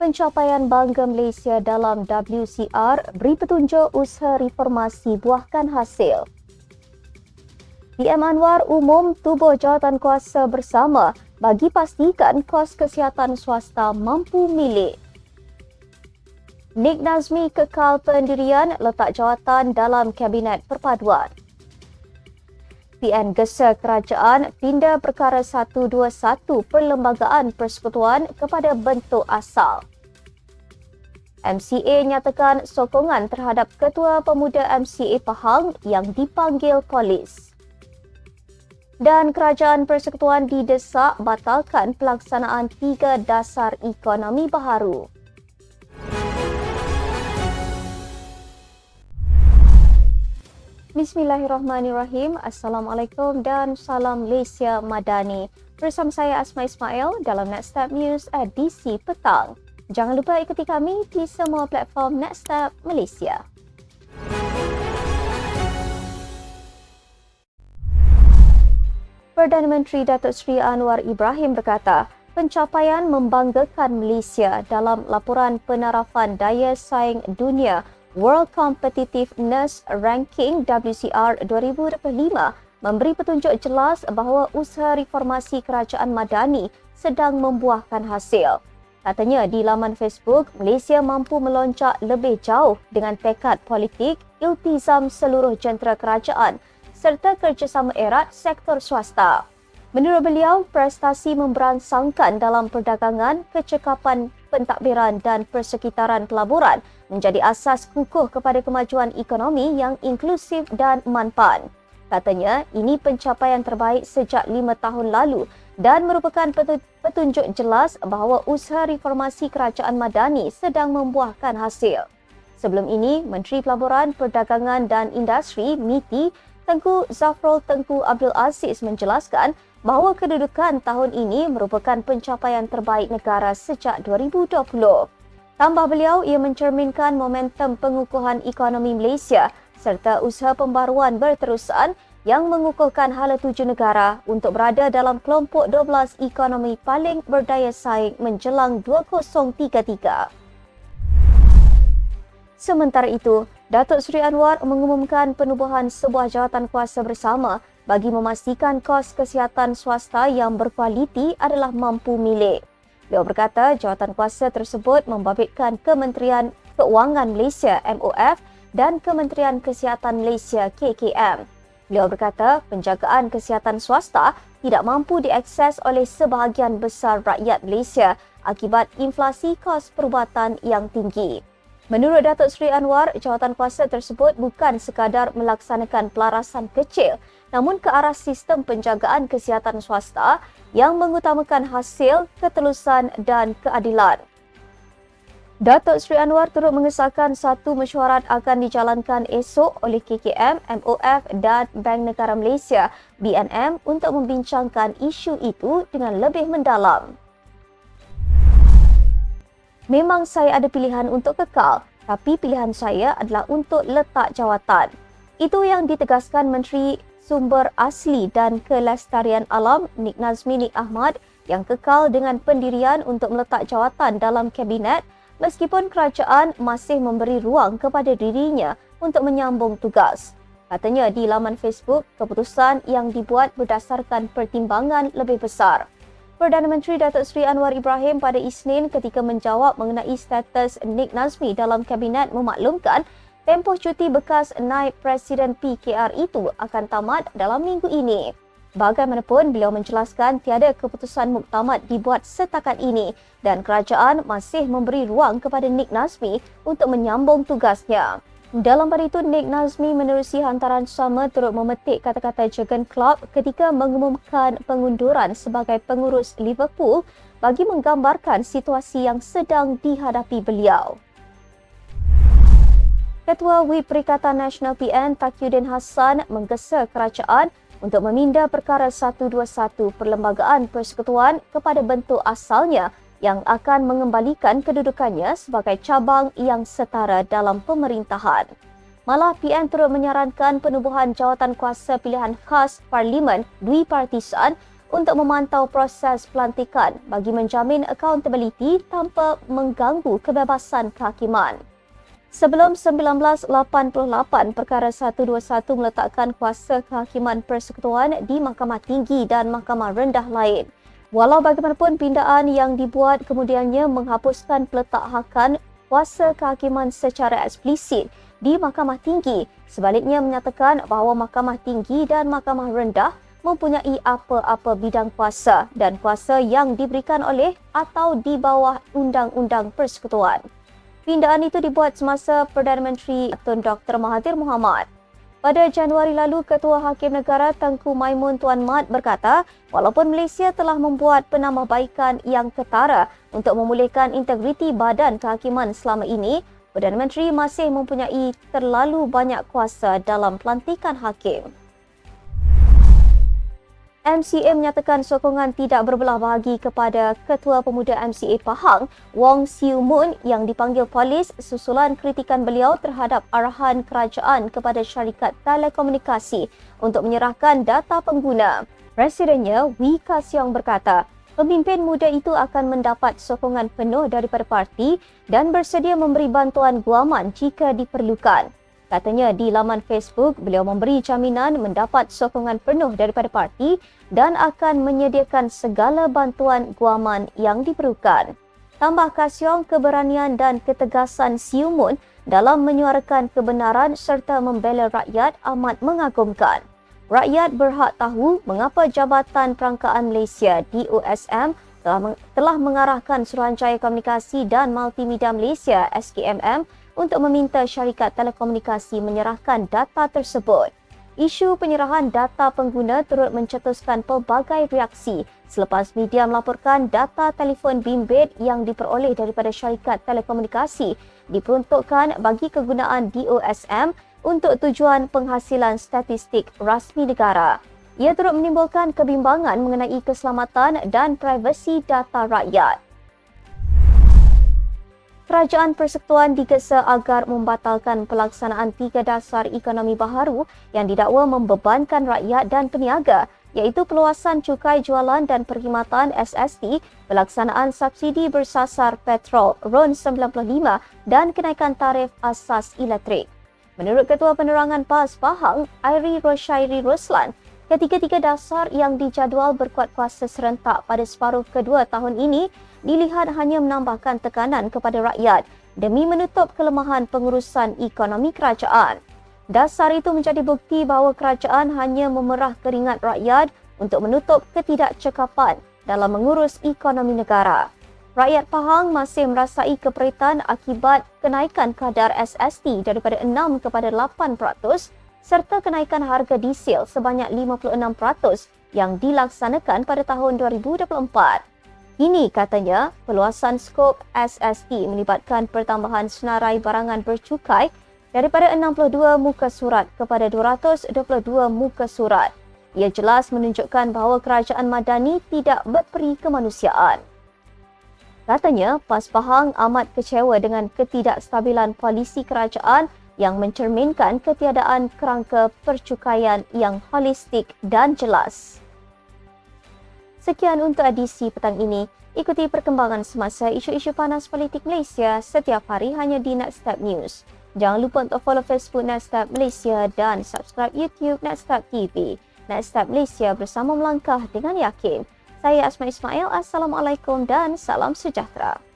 Pencapaian bangga Malaysia dalam WCR beri petunjuk usaha reformasi buahkan hasil. PM Anwar umum tubuh jawatan kuasa bersama bagi pastikan kos kesihatan swasta mampu milik. Nik Nazmi kekal pendirian letak jawatan dalam Kabinet Perpaduan. PN gesa kerajaan pindah perkara 121 Perlembagaan Persekutuan kepada bentuk asal. MCA nyatakan sokongan terhadap Ketua Pemuda MCA Pahang yang dipanggil polis dan kerajaan persekutuan didesak batalkan pelaksanaan tiga dasar ekonomi baharu. Bismillahirrahmanirrahim. Assalamualaikum dan salam Malaysia Madani. Bersama saya Asma Ismail dalam Next Step News edisi petang. Jangan lupa ikuti kami di semua platform Next Step Malaysia. Perdana Menteri Datuk Seri Anwar Ibrahim berkata, pencapaian membanggakan Malaysia dalam laporan penarafan daya saing dunia World Competitiveness Ranking WCR 2025 memberi petunjuk jelas bahawa usaha reformasi kerajaan madani sedang membuahkan hasil. Katanya di laman Facebook, Malaysia mampu melonjak lebih jauh dengan tekad politik, iltizam seluruh jentera kerajaan serta kerjasama erat sektor swasta. Menurut beliau, prestasi memberansangkan dalam perdagangan, kecekapan pentadbiran dan persekitaran pelaburan menjadi asas kukuh kepada kemajuan ekonomi yang inklusif dan manfaat. Katanya, ini pencapaian terbaik sejak lima tahun lalu dan merupakan petunjuk jelas bahawa usaha reformasi kerajaan madani sedang membuahkan hasil. Sebelum ini, Menteri Pelaburan, Perdagangan dan Industri MITI Tengku Zafrul Tengku Abdul Aziz menjelaskan bahawa kedudukan tahun ini merupakan pencapaian terbaik negara sejak 2020. Tambah beliau, ia mencerminkan momentum pengukuhan ekonomi Malaysia serta usaha pembaruan berterusan yang mengukuhkan hala tuju negara untuk berada dalam kelompok 12 ekonomi paling berdaya saing menjelang 2033. Sementara itu, Datuk Seri Anwar mengumumkan penubuhan sebuah jawatan kuasa bersama bagi memastikan kos kesihatan swasta yang berkualiti adalah mampu milik. Beliau berkata jawatan kuasa tersebut membabitkan Kementerian Keuangan Malaysia MOF dan Kementerian Kesihatan Malaysia KKM. Beliau berkata penjagaan kesihatan swasta tidak mampu diakses oleh sebahagian besar rakyat Malaysia akibat inflasi kos perubatan yang tinggi. Menurut Datuk Seri Anwar, jawatan kuasa tersebut bukan sekadar melaksanakan pelarasan kecil namun ke arah sistem penjagaan kesihatan swasta yang mengutamakan hasil, ketelusan dan keadilan. Datuk Seri Anwar turut mengesahkan satu mesyuarat akan dijalankan esok oleh KKM, MOF dan Bank Negara Malaysia BNM untuk membincangkan isu itu dengan lebih mendalam. Memang saya ada pilihan untuk kekal, tapi pilihan saya adalah untuk letak jawatan. Itu yang ditegaskan Menteri Sumber Asli dan Kelestarian Alam Nik Nazmi Nik Ahmad yang kekal dengan pendirian untuk meletak jawatan dalam kabinet meskipun kerajaan masih memberi ruang kepada dirinya untuk menyambung tugas. Katanya di laman Facebook, keputusan yang dibuat berdasarkan pertimbangan lebih besar. Perdana Menteri Datuk Seri Anwar Ibrahim pada Isnin ketika menjawab mengenai status Nik Nazmi dalam kabinet memaklumkan tempoh cuti bekas naib Presiden PKR itu akan tamat dalam minggu ini. Bagaimanapun, beliau menjelaskan tiada keputusan muktamad dibuat setakat ini dan kerajaan masih memberi ruang kepada Nik Nazmi untuk menyambung tugasnya. Dalam pada itu, Nick Nazmi menerusi hantaran sama turut memetik kata-kata Jurgen Klopp ketika mengumumkan pengunduran sebagai pengurus Liverpool bagi menggambarkan situasi yang sedang dihadapi beliau. Ketua WIP Perikatan Nasional PN Takyudin Hassan menggesa kerajaan untuk memindah perkara 121 Perlembagaan Persekutuan kepada bentuk asalnya yang akan mengembalikan kedudukannya sebagai cabang yang setara dalam pemerintahan. Malah PN turut menyarankan penubuhan jawatan kuasa pilihan khas Parlimen Dwi Partisan untuk memantau proses pelantikan bagi menjamin accountability tanpa mengganggu kebebasan kehakiman. Sebelum 1988, Perkara 121 meletakkan kuasa kehakiman persekutuan di Mahkamah Tinggi dan Mahkamah Rendah lain. Walau bagaimanapun pindaan yang dibuat kemudiannya menghapuskan peletakhakan kuasa kehakiman secara eksplisit di Mahkamah Tinggi, sebaliknya menyatakan bahawa Mahkamah Tinggi dan Mahkamah Rendah mempunyai apa-apa bidang kuasa dan kuasa yang diberikan oleh atau di bawah Undang-Undang Persekutuan. Pindaan itu dibuat semasa Perdana Menteri Tun Dr. Mahathir Mohamad. Pada Januari lalu, Ketua Hakim Negara Tengku Maimun Tuan Mat berkata, walaupun Malaysia telah membuat penambahbaikan yang ketara untuk memulihkan integriti badan kehakiman selama ini, Perdana Menteri masih mempunyai terlalu banyak kuasa dalam pelantikan hakim. MCA menyatakan sokongan tidak berbelah bahagi kepada Ketua Pemuda MCA Pahang, Wong Siu Moon yang dipanggil polis susulan kritikan beliau terhadap arahan kerajaan kepada syarikat telekomunikasi untuk menyerahkan data pengguna. Presidennya, Wee Ka Siong berkata, pemimpin muda itu akan mendapat sokongan penuh daripada parti dan bersedia memberi bantuan guaman jika diperlukan. Katanya di laman Facebook, beliau memberi jaminan mendapat sokongan penuh daripada parti dan akan menyediakan segala bantuan guaman yang diperlukan. Tambah Kasyong, keberanian dan ketegasan Siumun dalam menyuarakan kebenaran serta membela rakyat amat mengagumkan. Rakyat berhak tahu mengapa Jabatan Perangkaan Malaysia DOSM telah, telah mengarahkan Suruhanjaya Komunikasi dan Multimedia Malaysia SKMM untuk meminta syarikat telekomunikasi menyerahkan data tersebut. Isu penyerahan data pengguna turut mencetuskan pelbagai reaksi selepas media melaporkan data telefon bimbit yang diperoleh daripada syarikat telekomunikasi diperuntukkan bagi kegunaan DOSM untuk tujuan penghasilan statistik rasmi negara. Ia turut menimbulkan kebimbangan mengenai keselamatan dan privasi data rakyat. Kerajaan Persekutuan digesa agar membatalkan pelaksanaan tiga dasar ekonomi baharu yang didakwa membebankan rakyat dan peniaga iaitu peluasan cukai jualan dan perkhidmatan SST, pelaksanaan subsidi bersasar petrol RON 95 dan kenaikan tarif asas elektrik. Menurut Ketua Penerangan PAS Pahang, Airi Roshairi Ruslan, Ketiga-tiga dasar yang dijadual berkuat kuasa serentak pada separuh kedua tahun ini dilihat hanya menambahkan tekanan kepada rakyat demi menutup kelemahan pengurusan ekonomi kerajaan. Dasar itu menjadi bukti bahawa kerajaan hanya memerah keringat rakyat untuk menutup ketidakcekapan dalam mengurus ekonomi negara. Rakyat Pahang masih merasai keperitan akibat kenaikan kadar SST daripada 6 kepada 8% serta kenaikan harga diesel sebanyak 56% yang dilaksanakan pada tahun 2024. Ini katanya peluasan skop SST melibatkan pertambahan senarai barangan bercukai daripada 62 muka surat kepada 222 muka surat. Ia jelas menunjukkan bahawa kerajaan Madani tidak berperi kemanusiaan. Katanya, PAS Pahang amat kecewa dengan ketidakstabilan polisi kerajaan yang mencerminkan ketiadaan kerangka percukaian yang holistik dan jelas. Sekian untuk edisi petang ini. Ikuti perkembangan semasa isu-isu panas politik Malaysia setiap hari hanya di Nextstep News. Jangan lupa untuk follow Facebook Nextstep Malaysia dan subscribe YouTube Nextstep TV. Nextstep Malaysia bersama melangkah dengan yakin. Saya Asma Ismail. Assalamualaikum dan salam sejahtera.